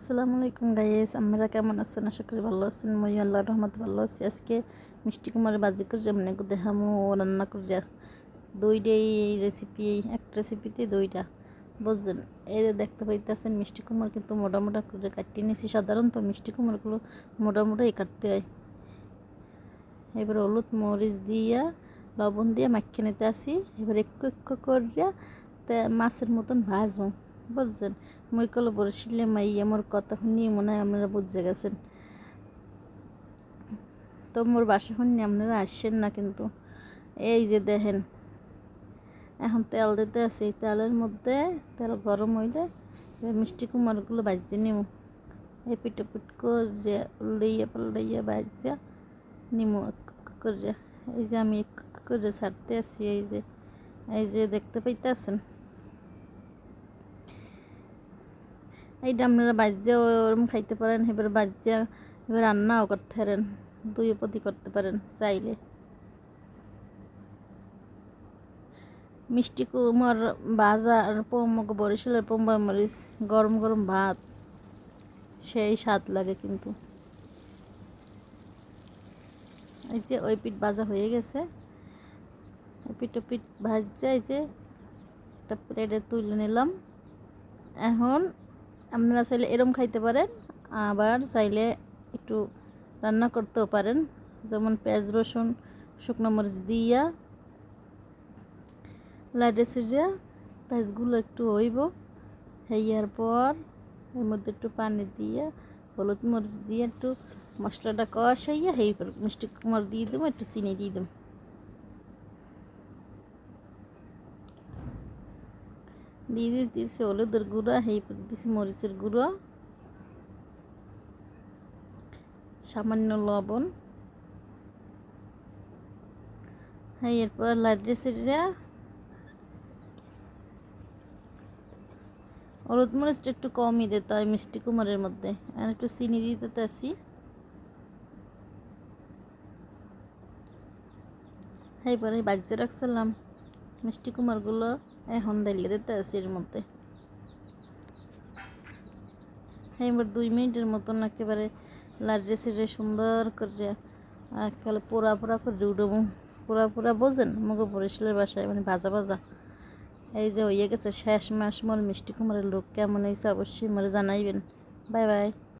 আসসালামু আলাইকুম গাইস আপনারা কেমন আছেন? আশা করি ভালো আছেন। মই আল্লাহ রহমত ভালো আছি। আজকে মিষ্টি কুমারের বাজি করে যেমন দেখামো রান্না করে দইটাই এই রেসিপি এক রেসিপিতে দইটা। বুঝছেন? এই যে দেখতে পাইতেছেন মিষ্টি কুমার কিন্তু মোটা মোটা করে কাটিয়ে নিয়েছি সাধারণত মিষ্টি কুমারগুলো মোটা মোটাই কাটতে হয়। এবার হলুদ মরিচ দিয়া, লবণ দিয়ে মাখিয়ে নিতে আসি। এবার একটু একটু করিয়া মাছের মতন ভাজবো। বুঝছেন? মই কল বরিশিলে মাই, আমার কথা শুনি মনে হয় আপনারা বুঝে গেছেন। তো মোর বাসা শুনি আপনারা আসছেন না কিন্তু। এই যে দেখেন, এখন তেল দিতে আছে এই তেলের মধ্যে তেল গরম হইলে মিষ্টি কুমারগুলো বাজিয়ে নিব এই পিটো পিট করে উল্টাইয়া পাল্টাইয়া বাজিয়া নিমু করে। এই যে আমি করে ছাড়তে আছি, এই যে এই যে দেখতে পাইতেছেন? এইটা আপনারা বাজ্যা ওরম খাইতে পারেন, এবার বাজ্যা এবার রান্নাও করতে পারেন দুই পতি করতে পারেন চাইলে। মিষ্টি কুমার ভাজা আর পোমক বরিশালের পোম্বা মরিচ, গরম গরম ভাত, সেই স্বাদ লাগে কিন্তু। এই যে ওই পিঠ ভাজা হয়ে গেছে। ওই পিঠ ও পিঠ ভাজছে এই যে একটা প্লেটে তুলে নিলাম। এখন আপনারা চাইলে এরম খাইতে পারেন, আবার চাইলে একটু রান্না করতেও পারেন। যেমন পেঁয়াজ, রসুন, শুকনো মরিচ দিয়া, লাইটে সিরিয়া পেঁয়াজগুলো একটু হইব। হইয়ার পর এর মধ্যে একটু পানি দিয়ে, হলুদ মরিচ দিয়ে একটু মশলাটা কষাইয়া হেই মিষ্টি কুমার দিয়ে দেবো, একটু চিনি দিয়ে দেবো। দিয়ে দিয়েছি হলুদের গুঁড়া হেই দিয়েছি মরিচের গুঁড়ো সামান্য লবণ হ্যাঁ এরপর লাইটে সেটা হলুদ মরিচটা একটু কমই দিতে হয় মিষ্টি কুমারের মধ্যে আর একটু চিনি দিতে হ্যাঁ এবারে বাজিয়ে রাখছিলাম মিষ্টি কুমারগুলো এখন ডাইলে দিতে আসি এর মধ্যে। এবার দুই মিনিটের মতন একেবারে লাড়ে সিড়ে সুন্দর করে একেবারে পোড়া পোড়া করে উঠবো। পোড়া পোড়া বোঝেন? মুখে বরিশালের বাসায় মানে ভাজা ভাজা। এই যে হয়ে গেছে শেষ মাস, মোর মিষ্টি কুমারের লোক কেমন হয়েছে অবশ্যই মোরে জানাইবেন। Bye bye.